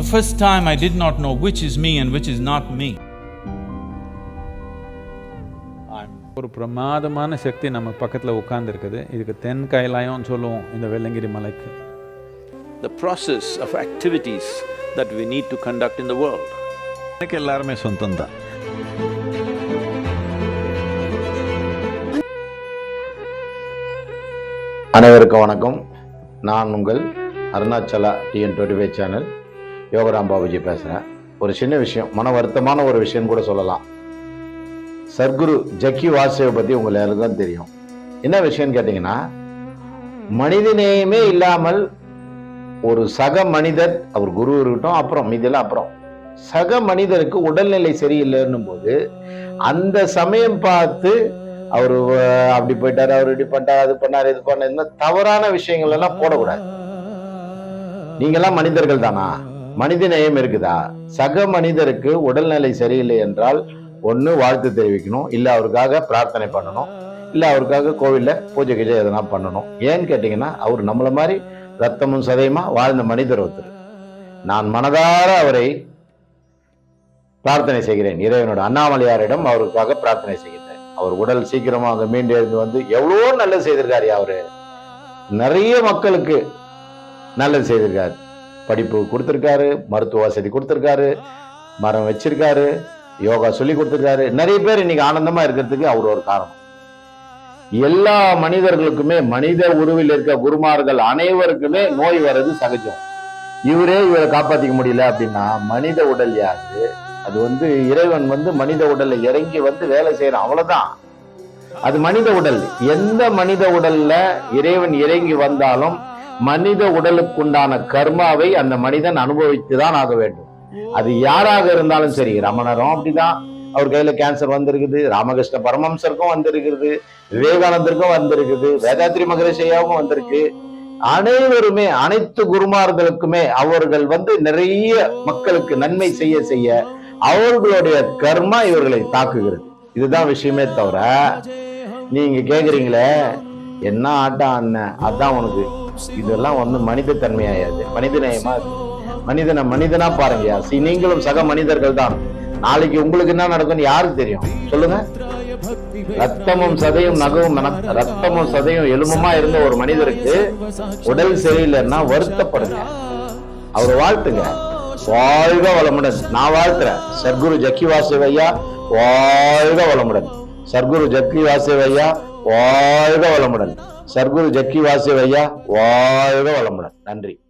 first time I did not know which is me and which is not me. ஒரு பிரமாதமான சக்தி நம்ம பக்கத்தில் உட்கார்ந்துருக்குது. இதுக்கு தென் கைலாயம்னு சொல்லுவோம் இந்த வெள்ளங்கிரி மலைக்கு. The process of activities that we need to conduct in the world. எனக்கு எல்லாருமே சொந்தம் தான் அனைவருக்கும் வணக்கம். நான் உங்கள் Arunachala TN twenty five channel. Yogaram Babuji பேசுகிறேன் ஒரு சின்ன விஷயம் மன வருத்தமான ஒரு விஷயம் கூட சொல்லலாம். சர்க்குரு ஜக்கி வாசுவை பற்றி உங்கள் எல்லாருக்கும் தெரியும். என்ன விஷயம்னு கேட்டிங்கன்னா மனிதநேயமே இல்லாமல் ஒரு சக மனிதர் அவர் குரு இருக்கட்டும் அப்புறம் மீதெல்லாம் அப்புறம் சக மனிதருக்கு உடல்நிலை சரியில்லைன்னும் போது அந்த சமயம் பார்த்து அவர் அப்படி போயிட்டாரு அவர் இப்படி பண்ணிட்டாரு அது பண்ணாரு இது பண்ண தவறான விஷயங்கள் எல்லாம் போடக்கூடாது. நீங்கெல்லாம் மனிதர்கள் தானா? மனித நேயம் இருக்குதா? சக மனிதருக்கு உடல்நிலை சரியில்லை என்றால் ஒண்ணு வாழ்த்து தெரிவிக்கணும். இல்ல அவருக்காக பிரார்த்தனை பண்ணணும். இல்ல அவருக்காக கோவில்ல பூஜை கீஜை எதனா பண்ணணும். ஏன்னு கேட்டீங்கன்னா அவர் நம்மளை மாதிரி ரத்தமும் சதையுமா வாழ்ந்த மனிதர் ஒருத்தர். நான் மனதார அவரை பிரார்த்தனை செய்கிறேன். இறைவனோட அண்ணாமலையாரிடம் அவருக்காக பிரார்த்தனை செய்கிறேன். அவர் உடல் சீக்கிரமாக மீண்டு எழுந்து வந்து எவ்வளோ நல்லது செய்திருக்காரு அவரு. நிறைய மக்களுக்கு நல்லது செய்திருக்காரு. படிப்பு கொடுத்துருக்காரு மருத்துவ வசதி கொடுத்துருக்காரு மரம் வச்சிருக்காரு யோகா சொல்லி கொடுத்துருக்காரு. நிறைய பேர் இன்னைக்கு ஆனந்தமா இருக்கிறதுக்கு அவர் ஒரு காரணம். எல்லா மனிதர்களுக்குமே மனித உருவில் இருக்க குருமார்கள் அனைவருக்குமே நோய் வர்றது சகஜம். இவரே இவரை காப்பாற்றிக்க முடியல அப்படின்னா மனித உடல் யாரு? அது வந்து இறைவன் வந்து மனித உடல்ல இறங்கி வந்து வேலை செய்யறான் அவ்வளவுதான். அது மனித உடல். எந்த மனித உடல்ல இறைவன் இறங்கி வந்தாலும் மனித உடலுக்குண்டான கர்மாவை அந்த மனிதன் அனுபவித்துதான் ஆக வேண்டும். அது யாராக இருந்தாலும் சரி ரமணரும் அப்படிதான். அவர் கையில கேன்சர் வந்திருக்குது ராமகிருஷ்ண பரமம்சருக்கும் வந்திருக்குது விவேகானந்தருக்கும் வந்திருக்குது வேதாத்ரி மகரிஷையாவும் வந்திருக்கு. அனைவருமே அனைத்து குருமார்களுக்குமே அவர்கள் வந்து நிறைய மக்களுக்கு நன்மை செய்ய செய்ய அவர்களுடைய கர்மா இவர்களை தாக்குகிறது. இதுதான் விஷயமே தவிர நீங்க கேக்குறீங்களே என்ன ஆட்டம் அண்ணன்? அதான் உனக்கு. இதெல்லாம் வந்து மனித தன்மையாயாது மனித நேயமா மனிதனை மனிதனா பாருங்கயா சி நீங்களும் சக மனிதர்கள் தான். நாளைக்கு உங்களுக்கு என்ன நடக்கும்னு யாருக்கு தெரியும்? சொல்லுங்க. ரத்தமும் சதையும் நகவும் ரத்தமும் சதையும் எலும்புமா இருந்த ஒரு மனிதருக்கு உடல் சரியில்லைன்னா வருத்தப்படுங்க. அவர் வாழ்த்துங்க. வாழ்க வளமுடன். நான் வாழ்த்துறேன். சர்க்குரு ஜக்கி வாசவையா வாழ்க வளமுடன். சர்க்குரு ஜக்கி வாசவையா வாழ்க வளமுடன். சர்க்குரு ஜக்கி வாசியவையா வாழ்க வளமுடன். நன்றி.